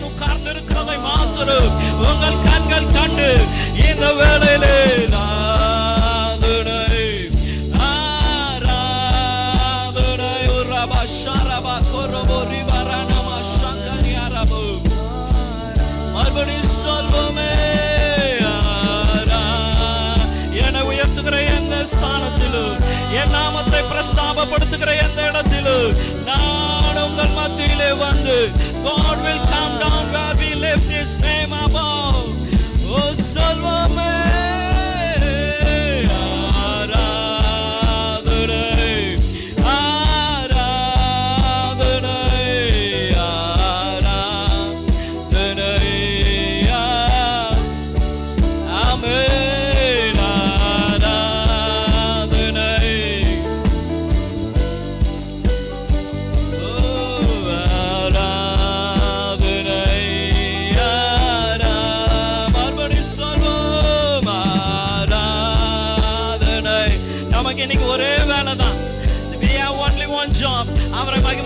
தேவன் உட்கார்ந்து இருக்கிறதை மாத்திரம் உங்கள் கண்கள் கண்டு இந்த வேலையிலே ஆராதனை ஆராதனை உரபா ஷரபா கொரபோ ரிவரணமா சங்கனி அரபு. மறுபடியும் சொல்வோமே என்னை உயர்த்துகிற எந்த ஸ்தானத்திலும் என் நாமத்தை பிரஸ்தாபப்படுத்துகிற எந்த இடத்திலும் நான் உங்கள் மத்தியிலே வந்து God will come down where we lift his name above. Oh, Salvame.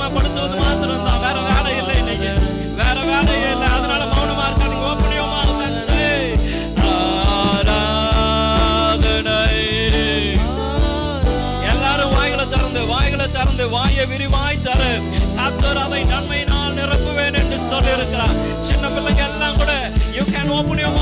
மகிமைப்படுத்துவது மாத்திரம் தான் வேற வேலை இல்லை இன்னைக்கு. வேற வேலையே இல்லை. அதனால மௌனமா இருக்காதீங்க. ஓப்பனியமா யுவர் மவுத் எல்லாரும் வாய்களை திறந்து வாய்களை திறந்து வாயை விரிவாய் தரு. கத்தர் அதை நன்மையினால் நிரப்புவேன் என்று சொல்லியிருக்கிறார். சின்ன பிள்ளைங்க எல்லாம் கூட யூ கேன் ஓப்பன் யுவர்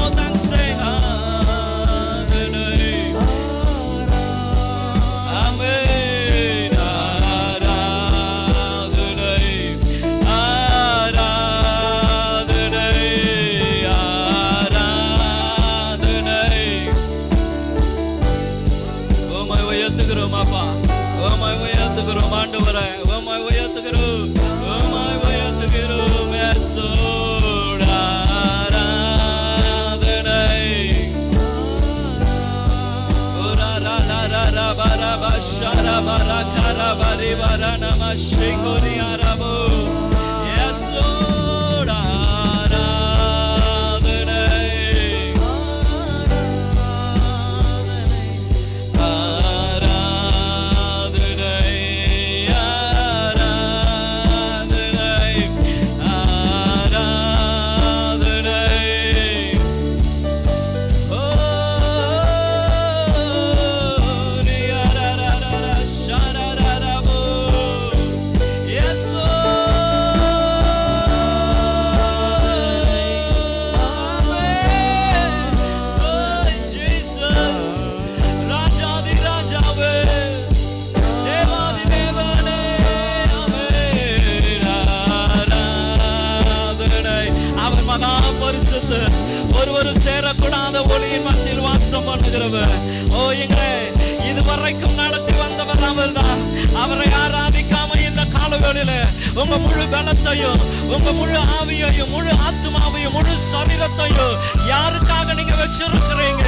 உங்க முழு பலத்தையும் உங்க முழு ஆவியையும் முழு ஆத்மாவையும் முழு சரீரத்தையும் யாருக்காக நீங்க வச்சிருக்கிறீங்க?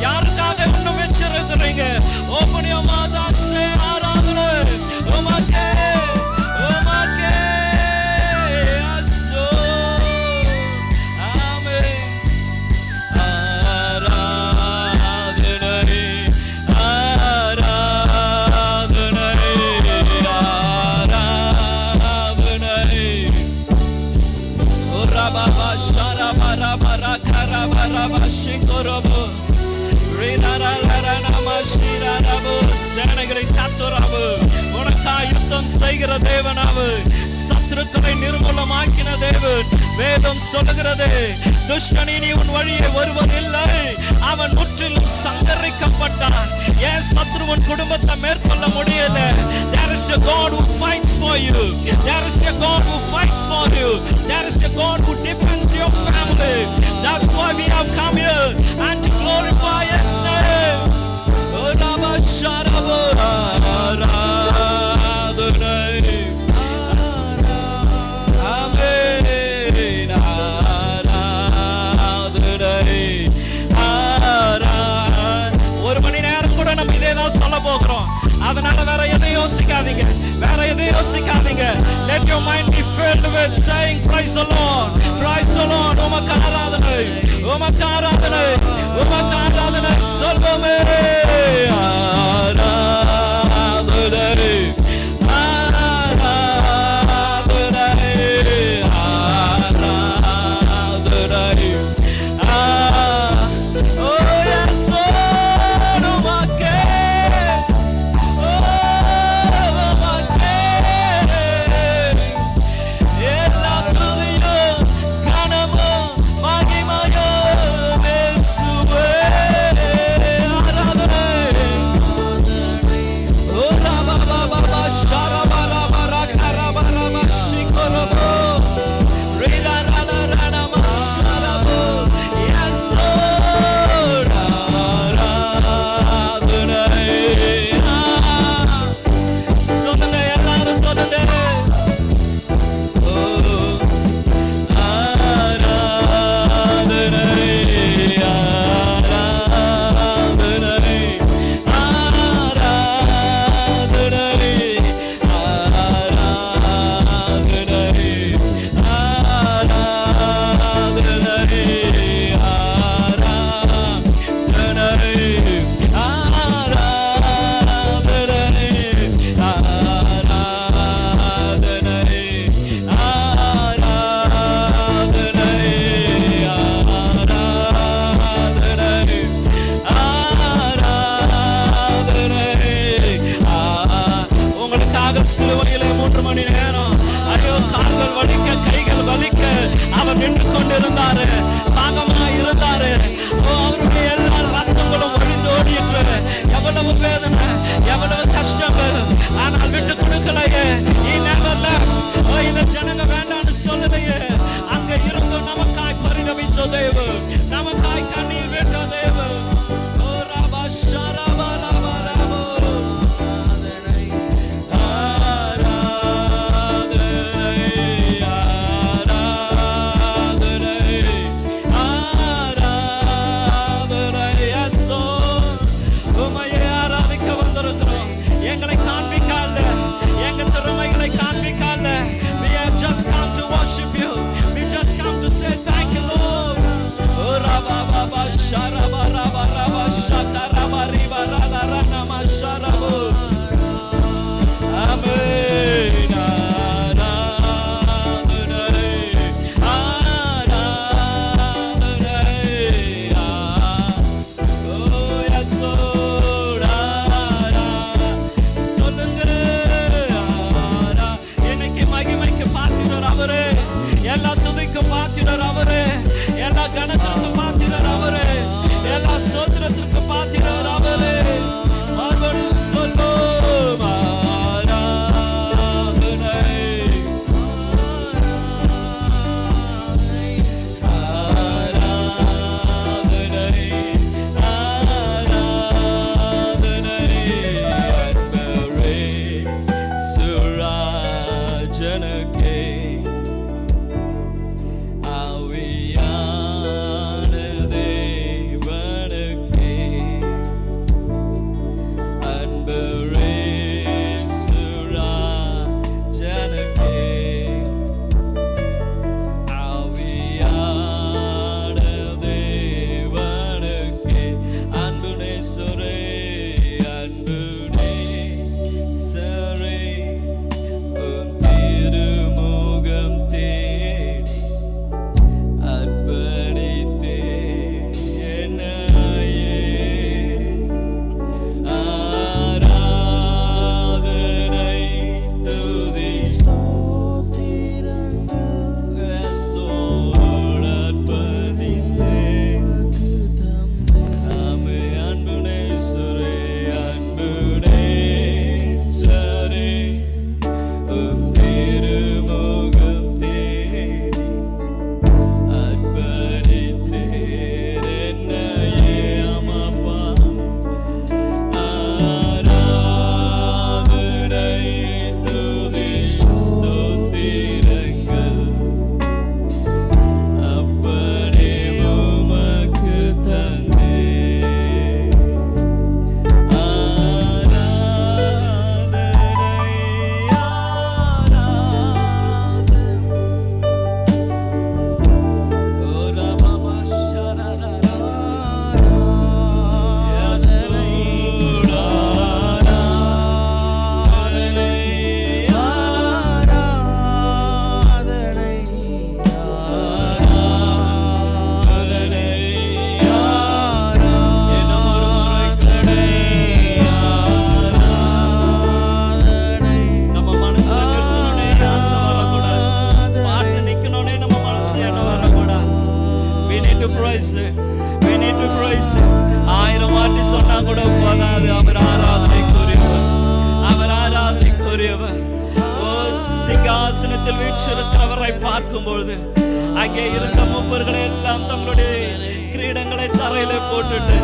யாருக்காக இன்னும் வச்சிருக்கிறீங்க? ஓப்பனிய மாதா சே ஆராதனை. உமக்கே உமக்கே. Karabaraba shikorobo ரினரலரனமஷிரரபு சேனைகளை காத்துறாவு உனக்கா யுத்தம் செய்கிற தேவனாவு சத்துருக்களை நிர்மூலமாக்கின தேவன். வேதம் சொல்லுகிறது துஷ்டனி நீ உன் வழியை வருவதில்லை. அவன் முற்றிலும் சங்கரிக்கப்பட்டான். ஏன் சத்ருவன் குடும்பத்தை மேற்கொள்ள முடியல? Is a God who fights for you. There is a God who fights for you. There is a God who defends your family. That's why we have come here and to glorify his name. Oh, யோசிக்காதீங்க வேற எதையும் யோசிக்காதீங்க let your mind be filled with saying praise the lord praise the lord உமக்கு ஆராதனை உமக்கு ஆராதனை உமக்கு ஆராதனை சொல்வோமே சிலுவையிலே மூன்று மணி நேரம். ஐயோ கால்கள் வலிக்க கைகள் வலிக்க அவர் நின்று கொண்டிருந்தாரு. பாகமா இருந்தாரு. அவருடைய எல்லா ரத்தங்களும் ஒழிந்து ஓடிட்டு எவ்வளவு வேதனை எவ்வளவு கஷ்டங்கள் ஆனால் விட்டு கொடுக்கலையே. இந்நேரம்ல இந்த ஜனங்க வேண்டாம்னு சொல்லலையே. அங்க இருந்து நமக்காய் பரிணமித்த தேவன். நமக்காய் கண்ணீர் விட்ட தேவன். ஓ ராபா ஷரபா ராபா. சிங்காசனத்தில் வீற்றிருக்கிறவரை பார்க்கும்போது அங்கே இருந்த மூப்பர்களை எல்லாம் தங்களுடைய கிரீடங்களை தரையில போட்டுட்டு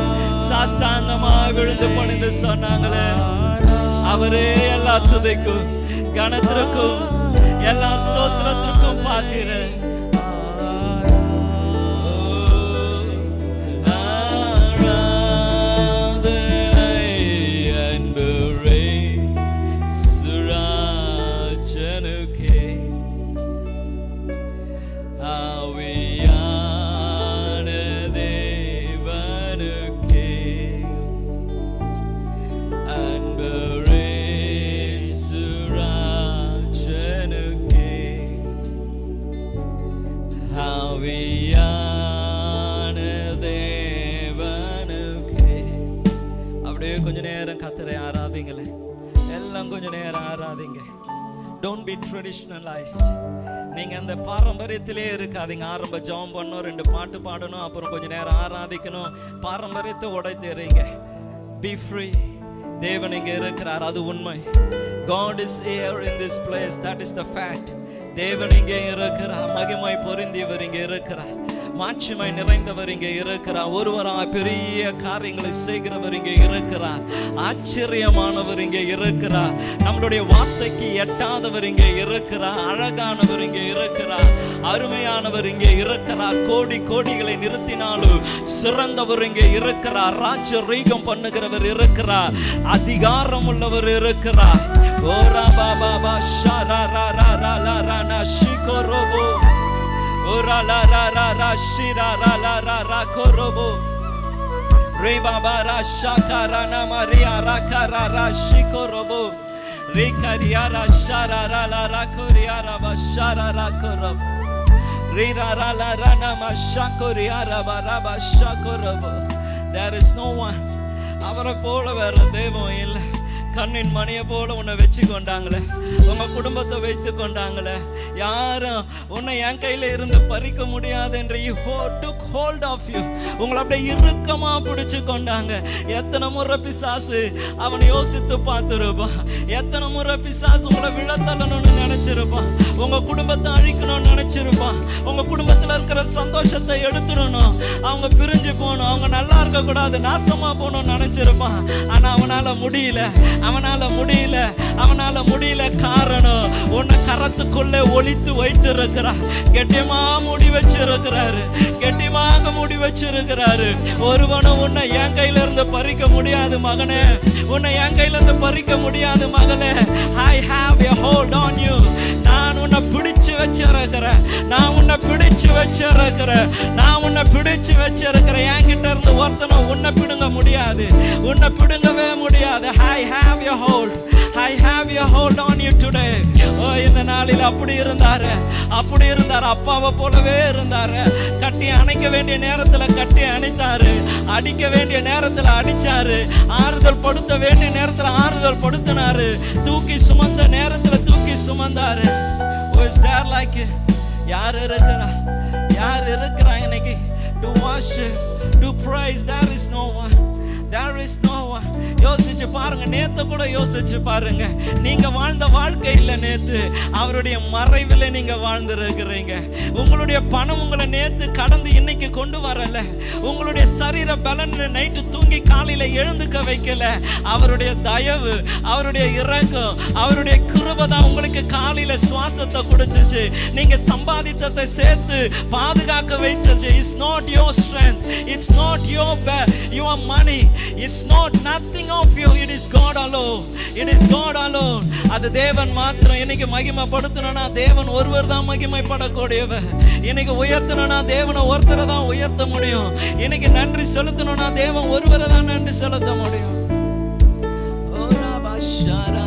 சாஸ்தாந்தமா விழுந்து பணிந்து சொன்னாங்களே அவரே எல்லா துதைக்கும் கணத்திற்கும் எல்லா ஸ்தோத்திரத்திற்கும் பாசிற ஆவியான தேவனுக்கே. அப்படியே கொஞ்ச நேரம் கத்தரை ஆராதிங்களேன் எல்லாம் கொஞ்ச நேரம் ஆராதிங்க. டோன்ட் பி ட்ரெடிஷ்னலைஸ்ட் நீங்கள் அந்த பாரம்பரியத்திலே இருக்காதீங்க. ஆரம்ப ஜெபம் பண்ணணும் ரெண்டு பாட்டு பாடணும் அப்புறம் கொஞ்ச நேரம் ஆராதிக்கணும். பாரம்பரியத்தை உடைத்தறீங்க. பி ஃப்ரீ தேவன் இங்கே இருக்கிறார். அது உண்மை. God is here in this place that is the fact தேவன் இங்கே இருக்கிறார். மகிமை பொருந்தியவர் இங்கே இருக்கிறார். மாட்சிமை நிறைந்தவர் இங்கே இருக்கிறார். ஒருவராக பெரிய காரியங்களை செய்கிறவர் இங்கே இருக்கிறார். ஆச்சரியமானவர் இங்கே இருக்கிறார். நம்மளுடைய வார்த்தைக்கு எட்டாதவர் இங்கே இருக்கிறார். அழகானவர் இங்கே இருக்கிறார். அருமையானவர் இங்கே இருக்கிறார். கோடி கோடிகளை நிறுத்தினாலும் சிறந்தவர் இங்கே இருக்கிறார். ராஜரீகம் பண்ணுகிறவர் இருக்கிறார். அதிகாரம் உள்ளவர் இருக்கிறார். ஓரா பாபா பா ஷா ரா ரா ரா ரா ரா ரா நா ஷிகோ ரோபோ ஓரா லா ரா ரா ரா she raw raw law raw raw go robot ரே பாபா ரா ஷா கா ரா நா மா ரியா ரா கா ரா ரா ஷிகோ ரோபோ ரே கா ரியா ரா ஷா ரா ரா லா ரா கோ ரியா ரா பா ஷா ரா ரா கோ ரோபோ ரே ரா ரா லா ரா நா மா ஷா கோ ரியா ரா பா ரா பா ஷா கோ robot There is no one அவரை போல வேற தெய்வம் இல்லை கண்ணின் மணியை போல உன்னை வச்சு கொண்டாங்களே. உங்க குடும்பத்தை வைத்து கொண்டாங்களே. யாரும் உன்னை என் கையில இருந்து பறிக்க முடியாது என்று டுக் ஹோல்ட் ஆஃப் யூ உங்களை அப்படியே இறுக்கமா பிடிச்சு கொண்டாங்க. எத்தனை முறை பிசாசு அவன் யோசித்து பார்த்துருப்பான் எத்தனை முறை பிசாசு உங்களை விழத்தள்ளணும்னு நினைச்சிருப்பான் உங்க குடும்பத்தை அழிக்கணும்னு நினைச்சிருப்பான் உங்க குடும்பத்துல இருக்கிற சந்தோஷத்தை எடுத்துடணும். அவங்க பிரிஞ்சு போகணும். அவங்க நல்லா இருக்க கூடாது நாசமா போகணும்னு நினைச்சிருப்பான் ஆனா அவனால முடியல. அவனால முடியல அவனால முடியல காரணம் உன்னை கரத்துக்குள்ளே ஒளித்து வைத்திருக்கிறார். கெட்டியமாக முடி வச்சிருக்கிறாரு கெட்டியமாக முடி வச்சிருக்கிறாரு. ஒருவனும் உன்னை என் கையில இருந்து பறிக்க முடியாது மகனே. உன்னை என் கையில இருந்து பறிக்க முடியாது மகளே. I have a hold on you நான் உன்னை பிடிச்சு வச்சிருக்கிறேன். நான் உன்னை பிடிச்சு வச்சிருக்கிறேன். நான் உன்னை பிடிச்சு வச்சிருக்கிறேன். என்கிட்ட இருந்து ஒருத்தனை உன்னை பிடுங்க முடியாது. உன்னை பிடுங்கவே முடியாது. I have you hold I have you hold on you today oh இந்த நாளில் அப்படி இருந்தார். அப்படி இருந்தார். அப்பாவை போலவே இருந்தார். கட்டி அணைக்க வேண்டிய நேரத்தில் கட்டி அணைத்தார். அடிக்க வேண்டிய நேரத்தில் அடித்தார் ஆறுதல் படுத்த வேண்டிய நேரத்தில் ஆறுதல் படுத்தினார். தூக்கி சுமந்த நேரத்தில் தூக்கி சுமந்தாரு. ஓ இஸ் தேர் லைக் யார் இருக்கிறா யார் இருக்கிறா இன்னைக்கு to wash to price there is no one there is no one யோசிச்சு பாருங்க நேத்து கூட யோசிச்சு பாருங்க. நீங்க வாழ்ந்த வாழ்க்கை இல்ல நேத்து. அவருடைய மறைவில் நீங்க வாழ்ந்துருக்கிறீங்க. உங்களுடைய பணம் உங்களை நேத்து கடந்து இன்னைக்கு கொண்டு வரல. உங்களுடைய சரீர பலன் நைட்டு தூங்கி காலையில எழுந்துக்க வைக்கல. அவருடைய தயவு அவருடைய இறக்கம் அவருடைய கிருபை தான் உங்களுக்கு காலையில சுவாசத்தை குடிச்சிச்சு நீங்க சம்பாதித்ததை சேர்த்து பாதுகாக்க வச்சிச்சு it's not your strength it's not your your money it's not nothing of you it is God alone it is God alone அது தேவன் மாத்திரம். இன்னைக்கு மகிமைப்படுத்தணும்னா தேவன் ஒருவர் தான் மகிமைப்படக்கூடியவர். இன்னைக்கு உயர்த்தணும்னா தேவனை ஒருத்தரை தான் உயர்த்த முடியும். இன்னைக்கு நன்றி செலுத்தணும்னா தேவன் ஒருவரை தான் நன்றி செலுத்த முடியும். ஓ ராபா ஷாரா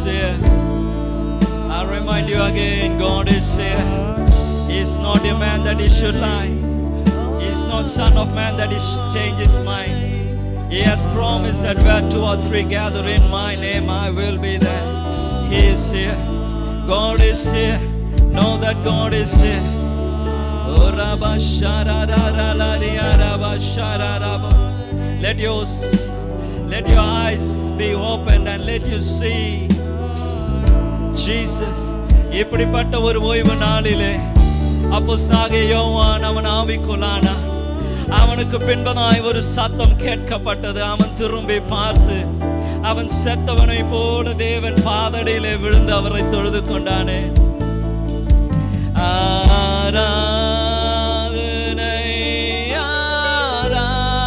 Is here. I remind you again, God is here. He is not a man that he should lie. He is not son of man that he should change his mind. He has promised that where two or three gather in my name, I will be there. He is here. God is here. Know that God is here. Oh. Let your let your eyes be opened and let you see Jesus இப்படிப்பட்ட ஒரு ஓய்வு நாளிலே அப்போ யோவான் அவன் ஆவிக்குள்ளானா? அவனுக்கு பின்பதாய் ஒரு சத்தம் கேட்கப்பட்டது. அவன் திரும்பி பார்த்து அவன் செத்தவனை போல தேவன் பாதடியிலே விழுந்து அவரை தொழுது கொண்டானே. ஆராதனை ஆராதனை.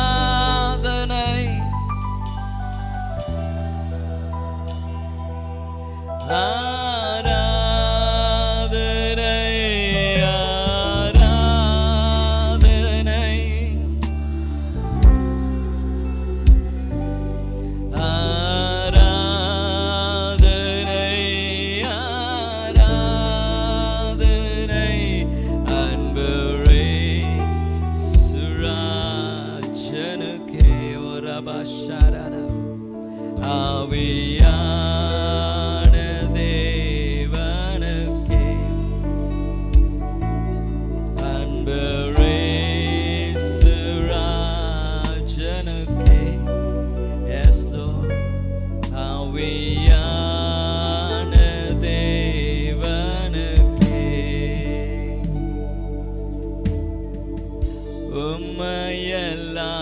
உம்மையல்லாமல்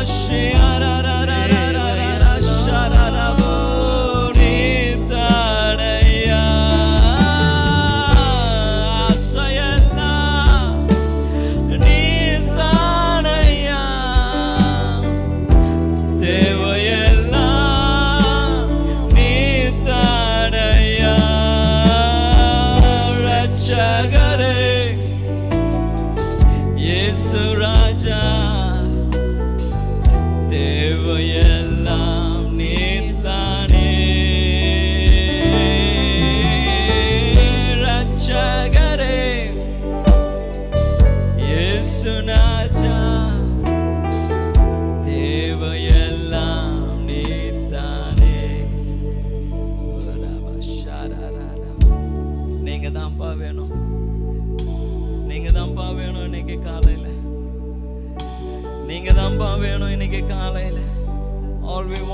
ஒரு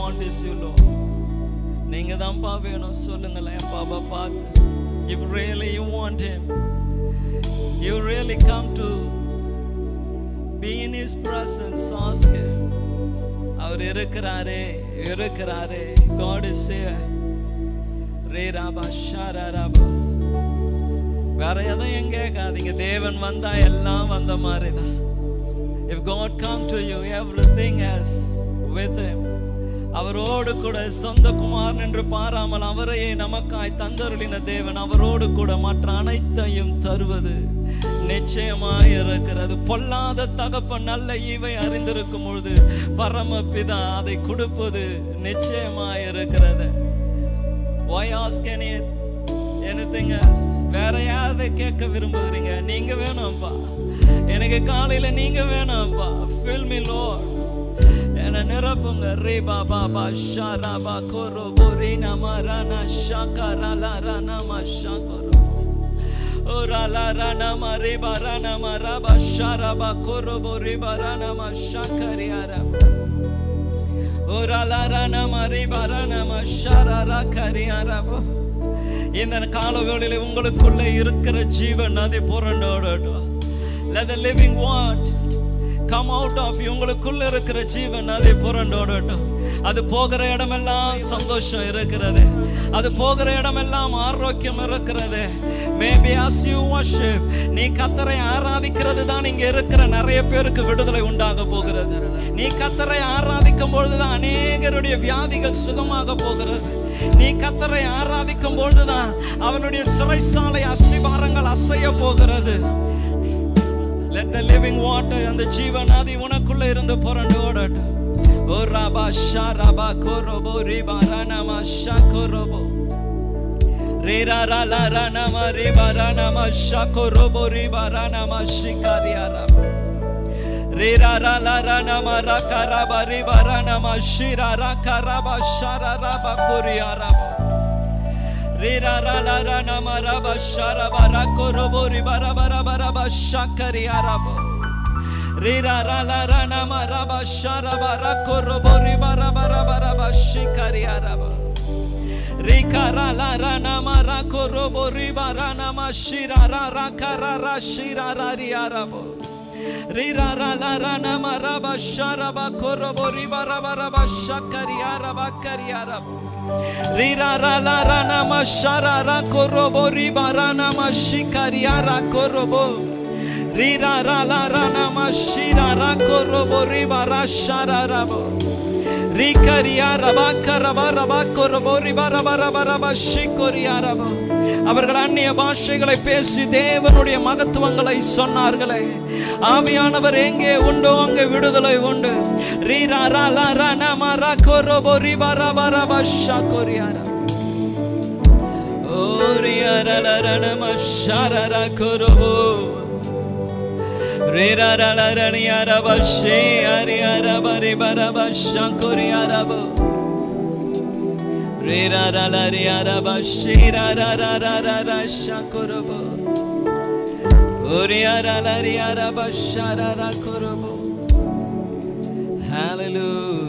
want is you, Lord. நீங்க தான்ப்பா வேணும் சொல்லுங்களேன் பாபா பார்த்து if really you want him you really come to be in his presence ask him அவர் இருக்கிறாரே இருக்கிறாரே God is here ரே ராபா ஷாரா ராபா வேற எதையும் கேட்காதீங்க தேவன் வந்தா எல்லாம் வந்த மாதிரி தான் if God come to you everything else with him அவரோடு கூட சொந்த குமாரன் என்று பாராமல் அவரையே நமக்காய் தந்தருளின தேவன் அவரோடு கூட மற்ற அனைத்தையும் தருவது நிச்சயமாய் இருக்கிறது. பொல்லாத தகப்ப நல்ல இவை அறிந்திருக்கும் பொழுது பரமபிதா அதை கொடுப்பது நிச்சயமாய் இருக்கிறது. Why ask any anything else? வேற யாரை கேட்க விரும்புகிறீங்க? நீங்க வேணாம்ப்பா எனக்கு காலையில நீங்க வேணாம்ப்பா fill me என்ன நிரப்புங்க ரே பாபா பா ஷா ரா பா கோரோ போரி நம ரானா ஷாக்கா ராலா ரானா மா ஷாக்கோரோ ஓ ராலா ரானா மா ரே பா ரானா மா ரா பா ஷா ரா பா கோரோ போரி பா ரானா மா ஷாக்கரி ஆரா ஓ ராலா ரானா மா ரே பா ரானா மா ஷா ரா ரா கரி ஆரா போ இந்த காலவேளையில உங்களுக்குள்ள இருக்கிற ஜீவன் அதை புரண்டோடட்டும் let the living word come out of you உங்களுக்குள்ள இருக்கிற ஜீவன் அதை புரண்டோடட்டும். அது போகிற இடமெல்லாம் சந்தோஷம் இருக்கிறது. அது போகிற இடமெல்லாம் ஆரோக்கியம் இருக்கிறது. மேபி as யூ worship நீ கத்தரை ஆராதிக்கிறது தான் இங்க இருக்கிற நிறைய பேருக்கு விடுதலை உண்டாக போகிறது. நீ கத்தரை ஆராதிக்கும் பொழுதுதான் அநேகருடைய வியாதிகள் சுகமாக போகிறது. நீ கத்தரை ஆராதிக்கும் பொழுதுதான் அவனுடைய சிறைசாலை அஸ்திபாரங்கள் அசைய போகிறது. Let the living water அந்த ஜீவநாதி உனக்குள்ள இருந்து புரண்டு ஓடட்டும் ஓ ராபா ஷா ராபா கோரோபோ ரீபா ரானாமா ஷா கோரோபோ ரீரா ராலா ரானாமா ரீபா ரானாமா ஷா கோரோபோ ரீபா ரானாமா ஷிகாரியா ராபா ரீரா ராலா ரானாமா ராகா ராபா ரீபா ரானாமா ஷிரா ராகா ராபா ஷாரா ராபா கோரியா ராபா Rira ra la ra na ma ra ba sha ra ba ra ko ro bo ri ba ra ba ra ba ra ba sha ka ri ya bo. Rira ra la ra na ma ra ba sha ra ba ra ko ro bo ri ba ra ba ra ba ra ba shi ka ri ya bo. Rika ra la ra na ma ra ko ro bo ri ba ra na ma shi ra ra ra ka ra ra shi ra ra ri ya bo. Rira ra la ra na ma ra ba sha ra ba ko ro bo ri ba ra ba ra ba sha ka ri ya ba ka ri ya bo. Rira ra la rana mashara ra korobo riba rana mashikaria ra korobo. Ba, la rana mashira ra korobo rabo. அவர்கள் அந்நிய பாஷைகளை பேசி தேவனுடைய மகத்துவங்களை சொன்னார்களே. ஆவியானவர் எங்கே உண்டோ அங்கே விடுதலை உண்டு. ரீரா ரா லா ரா நம ரா கொரோபோ ரிபா ரபா ரபா ஷாக்கோரியா ரா ஓ ரியா ரா லா Rera ra la ra ni ara ba she ari ara ba re ba ra ba shankori ara ba. Rera ra la ri ara ba she ra ra ra ra ra ra shankoro ba. Ori ara la ri ara ba sha ra ra koro ba. Hallelujah.